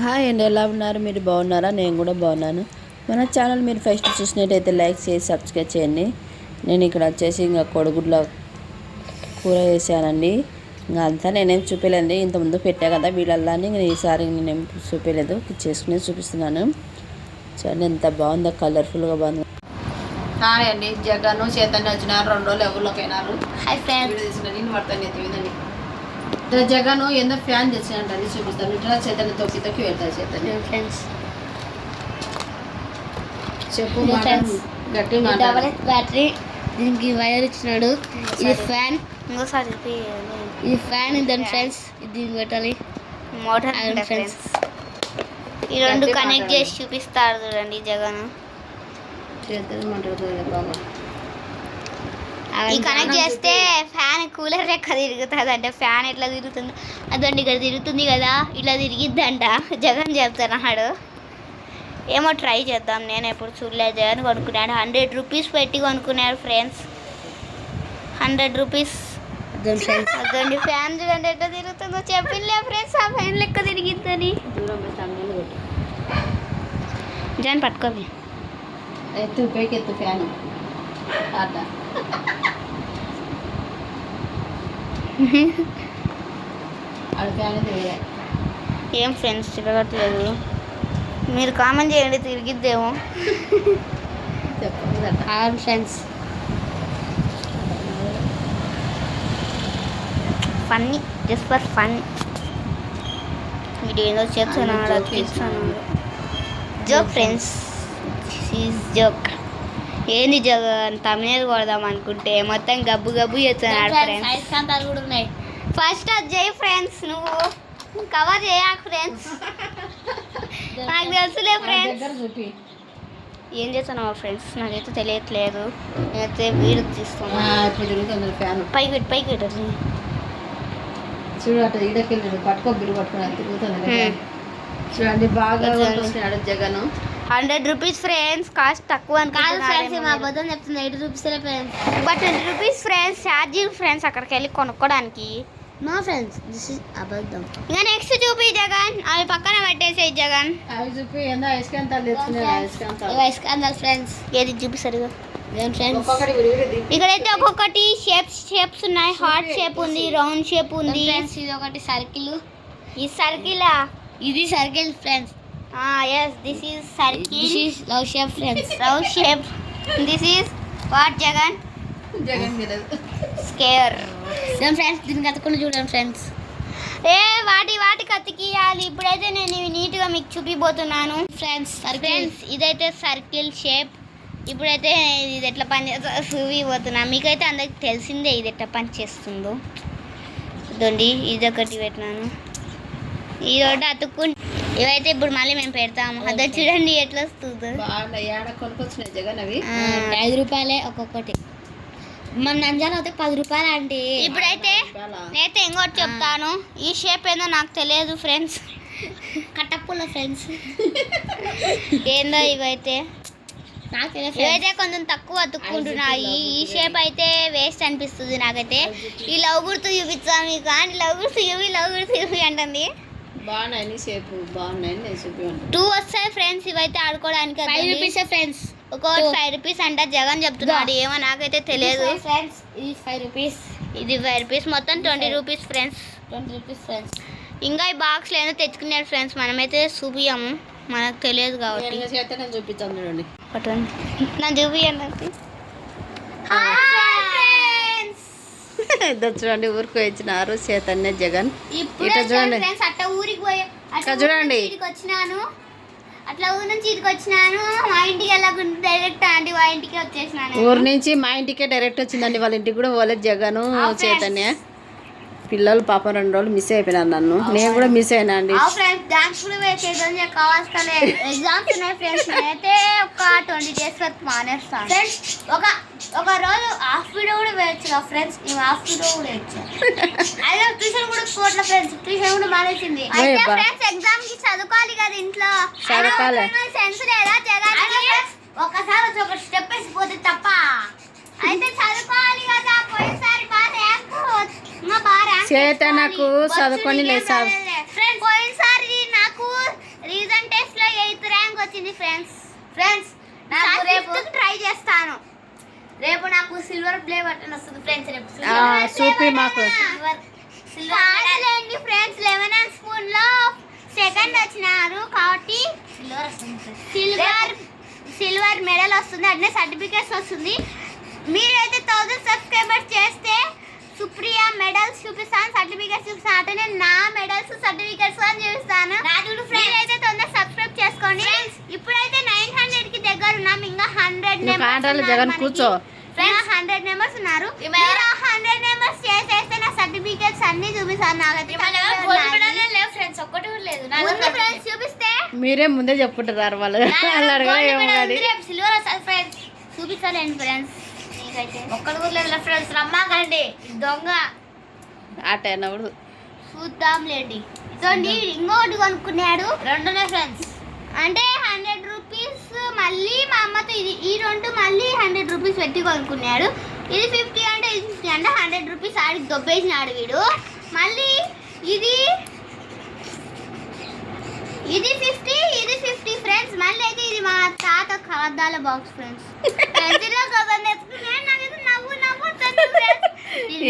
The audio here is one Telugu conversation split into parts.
హాయ్ అండి ఎలా ఉన్నారు? మీరు బాగున్నారా? నేను కూడా బాగున్నాను. మన ఛానల్ మీరు ఫస్ట్ చూసినట్టయితే లైక్ చేసి సబ్స్క్రైబ్ చేయండి. నేను ఇక్కడ వచ్చేసి ఇంకా కొడుగుడ్ల కూర వేసానండి ఇంకా అంతా నేనేం చూపించలేండి ఇంతకుముందు పెట్టా కదా వీళ్ళల్లాని ఇంకా ఈసారి నేనేం చూపించలేదు చేసుకుని చూపిస్తున్నాను. చూడండి ఎంత బాగుందో కలర్ఫుల్గా బాగుంది. హాయ్ అండి జగన్ చైతన్య వచ్చినారు రెండు రోజులు ఎవరిలోకి అయినారు? హాయ్ ఫ్రెండ్స్ నేను పడతాను ఎత్తిందండి జగన్ ఎందుకు ఫ్యాన్ తెచ్చినట్టు చూపిస్తాను ఇట్లా చైతన్య తొక్కి తొక్కి వెళ్తారు చైతన్య. ఫ్రెండ్స్ చెప్పు. గట్టి డబల్ బ్యాటరీ దీనికి వైర్ ఇచ్చినాడు. ఇది ఫ్యాన్ ఇంకోసారి ఇది ఫ్యాన్ దాని ఫ్రెండ్స్ ఇది దీనికి పెట్టాలి. మోటార్ ఫ్రెండ్స్ ఈ రెండు కనెక్ట్. చేసి చూపిస్తారు చూడండి జగన్. చేతులు మాట్లాడుతుంది బాగా ఈ కనెక్ట్ చేస్తే ఫ్యాన్ కూలర్ లెక్క తిరుగుతుంది అంటే ఫ్యాన్ ఎట్లా తిరుగుతుందో? అదండి ఇక్కడ తిరుగుతుంది కదా ఇట్లా తిరిగిద్దంట. జగన్ చెప్తున్నాడు. ఏమో ట్రై చేద్దాం. నేను ఎప్పుడు చూడలేదు. జగన్ కొనుక్కున్నాడు. హండ్రెడ్ రూపీస్ పెట్టి కొనుక్కున్నాడు ఫ్రెండ్స్ హండ్రెడ్ రూపీస్ అదండి ఫ్యాన్ చూడండి ఎట్లా తిరుగుతుందో. చెప్పిందిలే ఫ్రెండ్స్ ఆ ఫ్యాన్ లెక్క తిరిగిద్దని. జగన్ పట్టుకోవి ఎత్తు ఫ్యాన్ ఆట ఆడ ఫ్యాన్ అయితే వేరే ఏం ఫ్రెండ్స్ తిరగట్లేదు. మీరు కామెంట్ చేయండి తిరిగిద్దేమో. Or friends funny just for fun వీడు ఏదో చేస్తున్నాడు joke తీస్తున్నాడు జోక్ ఫ్రెండ్స్ జోక్ ఏంది తమిళ కొడదాం అనుకుంటే మొత్తం గబ్బు గబ్బు చేస్తున్నాడు ఫ్రెండ్స్ అయస్కాంతాలు కూడా ఉన్నాయి. ఫస్ట్ అది చేయి ఫ్రెండ్స్ నువ్వు కవర్ చేయకు ఫ్రెండ్స్ నాకు తెలుసులే ఫ్రెండ్స్ ఏం చేస్తున్నావు ఫ్రెండ్స్ నాకైతే తెలియట్లేదు. నేనైతే వీడియో తిరుగుతుంది ఫ్యాన్ పైకి పెట్టు పైకి పెట్టు. చూడు ఈడకెళ్ళాడు పట్టుకో బిల్లు తిరుగుతుంది. చూడండి బాగా Jagan. Hundred rupees friends cost తక్కువ కాదు ఫ్రెండ్స్ మా అబద్ధం చెప్తుంది eighty rupees friends. But twenty rupees friends charging friends అక్కడికి వెళ్ళి కొనుక్కోడానికి. నో ఫ్రెండ్స్ దిస్ ఇస్ అబద్ధం. ఇంకా నెక్స్ట్ చూపి జగన్ అవి పక్కన పెట్టేసేయి జగన్. అవి చూపి ఏందో ఫ్రెండ్స్ ఏది చూపి సరిగా? ఇక్కడైతే ఒక్కొక్కటి షేప్స్ షేప్స్ ఉన్నాయి. హార్ట్ షేప్ ఉంది రౌండ్ షేప్ ఉంది. ఇది ఒకటి సర్కిల్ ఈ సర్కిల్ ఇది circle friends yes this is this circle is love shape friends round shape this is what Jagan Jagan square దేని ఫ్రెండ్స్ దీనికి అతకుండా చూడండి ఫ్రెండ్స్ ఏ వాటి వాటి కతికియాలి ఇప్పుడైతే నేను ఇవి నీట్గా మీకు చూపిపోతున్నాను ఫ్రెండ్స్ ఫ్రెండ్స్ ఇదైతే సర్కిల్ షేప్ ఇప్పుడైతే ఇది ఎట్లా పని చేస్తుందో చూపిపోతున్నా మీకైతే అందరికి తెలిసిందే ఇది ఎట్లా పని చేస్తుందో. ఇదండి ఇది ఒకటి పెట్టినాను. ఈ రోడ్డు అతుక్కు ఇవైతే ఇప్పుడు మళ్ళీ మేము పెడతాము. అదే చూడండి ఎట్లా వస్తుందో కొనుక్కొచ్చినాయి జగన్ అవి? ఐదు రూపాయలే ఒక్కొక్కటి. మన నంజాల అయితే పది రూపాయలు అంటే ఇప్పుడైతే నేనైతే ఇంకోటి చెప్తాను. ఈ షేప్ ఏందో నాకు తెలియదు ఫ్రెండ్స్. కట్టప్పుల ఫ్రెండ్స్. ఏందో ఇవైతే. ఇవైతే కొంచెం తక్కువ అతుక్కుంటున్నాయి. ఈ షేప్ అయితే వేస్ట్ అనిపిస్తుంది నాకైతే. ఈ లవ్ గుర్తు చూపించాము మీకు. కానీ లవ్ గుర్తు చూపి లవ్ గుర్తు చూపి అంటుంది. బాగున్నాయి సేపు బాగున్నాయి నేను చూపించాను టూ వస్తాయి ఫ్రెండ్స్ ఇవైతే ఆడుకోవడానికి ఫైవ్ రూపీస్ ఫ్రెండ్స్ ఒక్కొక్కటి. ఫైవ్ రూపీస్ అంట జగన్ చెప్తున్నాడు ఏమో నాకైతే తెలియదు. ఫ్రెండ్స్ ఇది ఫైవ్ రూపీస్ ఇది ఫైవ్ రూపీస్ మొత్తం twenty rupees friends twenty rupees friends ఇంకా ఈ బాక్స్లో ఏదో తెచ్చుకున్నారు ఫ్రెండ్స్ మనమైతే చూపియము మనకు తెలియదు కాబట్టి. చూడండి. పట్టండి నన్ను చూపియండి ఇద్దరు చూడండి ఊరికి వచ్చినారు చైతన్య జగన్. ఇట్లా చూడండి. ఫ్రెండ్స్ అట్లా ఊరికి పోయి అట్లా చూడండి. వచ్చినాను. అట్లా ఊరి నుంచి ఇటుకి వచ్చినాను. మా ఇంటికి వెళ్ళకుండా డైరెక్ట్ ఆంటీ మా ఇంటికి వచ్చేసినాను ఊరు నుంచి మా ఇంటికే డైరెక్ట్ వచ్చిందండి వాళ్ళ ఇంటికి కూడా పోలేదు జగన్. చైతన్య. పిల్లలు పాప రెండు రోజులు మిస్ అయిపోయినారు నన్ను. నేను కూడా మిస్ అయినా అండి. ఎగ్జామ్స్ ఉన్నాయి ఫ్రెండ్స్. నేనైతే ఒక ట్వంటీ డేస్ వరకు మానేస్తాను. ఫ్రెండ్స్ ఒక ఒక రోజు హాఫ్ వీడియో కూడా వేయచ్చు కదా ఫ్రెండ్స్ నేను హాఫ్ వీడియో కూడా వేయచ్చు అదే ట్యూషన్ కూడా పోట్ల ఫ్రెండ్స్ ట్యూషన్ కూడా మానేసింది. అయితే. ఫ్రెండ్స్ ఎగ్జామ్కి చదువుకోవాలి కదా ఇంట్లో. చదువుకోవాలి. సెన్స్ లేదా జగన్ ఒకసారి వచ్చి ఒక స్టెప్ వేసిపోతే తప్ప. అయితే చదువుకోవాలి కదా పోయినసారి బాగా ర్యాంక్ మా బాగా ర్యాంక్ చేతనకు చదువుకొని లేదు ఫ్రెండ్స్ పోయినసారి నాకు వచ్చింది ఫ్రెండ్స్ ఫ్రెండ్స్ నాకు రేపు ట్రై చేస్తాను. రేపు నాకు సిల్వర్ ప్లే బటన్ వస్తుంది ఫ్రెండ్స్ రేపు మాకు. కాదులేండి ఫ్రెండ్స్ లెమన్ అండ్ స్పూన్లో సెకండ్ వచ్చినారు కాబట్టి సిల్వర్ సిల్వర్ మెడల్ వస్తుంది అట్నే సర్టిఫికేట్స్ వస్తుంది. మీరైతే థౌసండ్ సబ్స్క్రైబర్స్ చేస్తే సుప్రియ మెడల్స్ చూపిస్తాను సర్టిఫికేట్స్ చూపిస్తాను. అటనే నా మెడల్స్ సర్టిఫికేట్స్ అని చూపిస్తాను మీరైతే తొందర సబ్స్క్రైబ్ చేసుకోండి ఇప్పుడైతే నైన్ హండ్రెడ్కి దగ్గర ఉన్నాం ఇంకా కాంటాలో జగన్ కూర్చో. హండ్రెడ్ మెంబర్స్ ఉన్నారు. మీరు హండ్రెడ్ మెంబర్స్ చేసేస్తే నా సర్టిఫికేట్స్ అన్ని చూపిస్తాను నాకైతే. ఫ్రెండ్స్ ఒక్కటి కూడా లేదు. ముందు ఫ్రెండ్స్ చూపిస్తే. మీరే ముందే చెప్పుకుంటారు వాళ్ళు. చూపిస్తానండి ఫ్రెండ్స్? నీకైతే ఒక్కటి కూడా లేదు ఫ్రెండ్స్ రమ్మాకండి దొంగ. ఆట అయినప్పుడు చూద్దాంలేండి. ఇదండి ఇంకోటి కొనుక్కున్నాడు. రెండునే ఫ్రెండ్స్. అంటే మళ్ళీ మా అమ్మతో ఇది ఈ రెండు మళ్ళీ హండ్రెడ్ రూపీస్ పెట్టి కొనుక్కున్నాడు. ఇది ఫిఫ్టీ అంటే ఇది ఫిఫ్టీ అంటే హండ్రెడ్ రూపీస్ ఆడికి దొబ్బేసినాడు వీడు. మళ్ళీ ఇది ఇది ఫిఫ్టీ ఇది ఫిఫ్టీ ఫ్రెండ్స్ మళ్ళీ అయితే ఇది మా తాత కవద్దాల బాక్స్ ఫ్రెండ్స్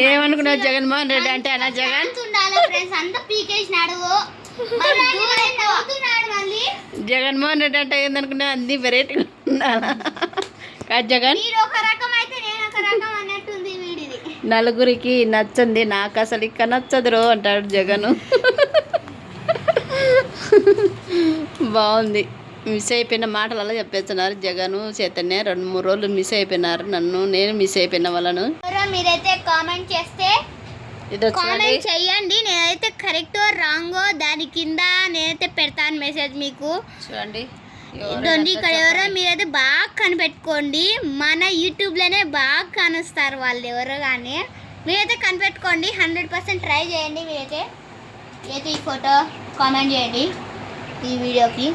ఏమనుకున్నావు జగన్మోహన్ రెడ్డి అంటే జగన్? ఉండాలి ఫ్రెండ్స్ అంతా పీకేసినాడు మళ్ళీ దూరం నవ్వుతున్నాడు మళ్ళీ జగన్మోహన్ రెడ్డి అంటే ఏందనుకున్నావు అన్ని వెరైటీగా ఉండాలా కాదు జగన్. నలుగురికి నచ్చింది నాకు అసలు ఇక్క నచ్చదురో అంటాడు జగన్. బాగుంది. మిస్ అయిపోయిన మాటలు అలా చెప్పేస్తున్నారు జగన్ చైతన్య. రెండు మూడు రోజులు మిస్ అయిపోయినారు నన్ను నేను మిస్ అయిపోయిన వాళ్ళను. మీరైతే కామెంట్ చేస్తే ఇది కామెంట్ చెయ్యండి నేనైతే కరెక్టో రాంగో దాని కింద నేనైతే పెడతాను మెసేజ్ మీకు. చూడండి. ఇదండి ఇక్కడ ఎవరో మీరైతే బాగా కనిపెట్టుకోండి. మన యూట్యూబ్లోనే బాగా కనుస్తారు వాళ్ళు ఎవరో కానీ. మీరైతే కనిపెట్టుకోండి. హండ్రెడ్ పర్సెంట్ ట్రై చేయండి మీరైతే. మీరైతే ఈ ఫోటో కామెంట్ చేయండి ఈ వీడియోకి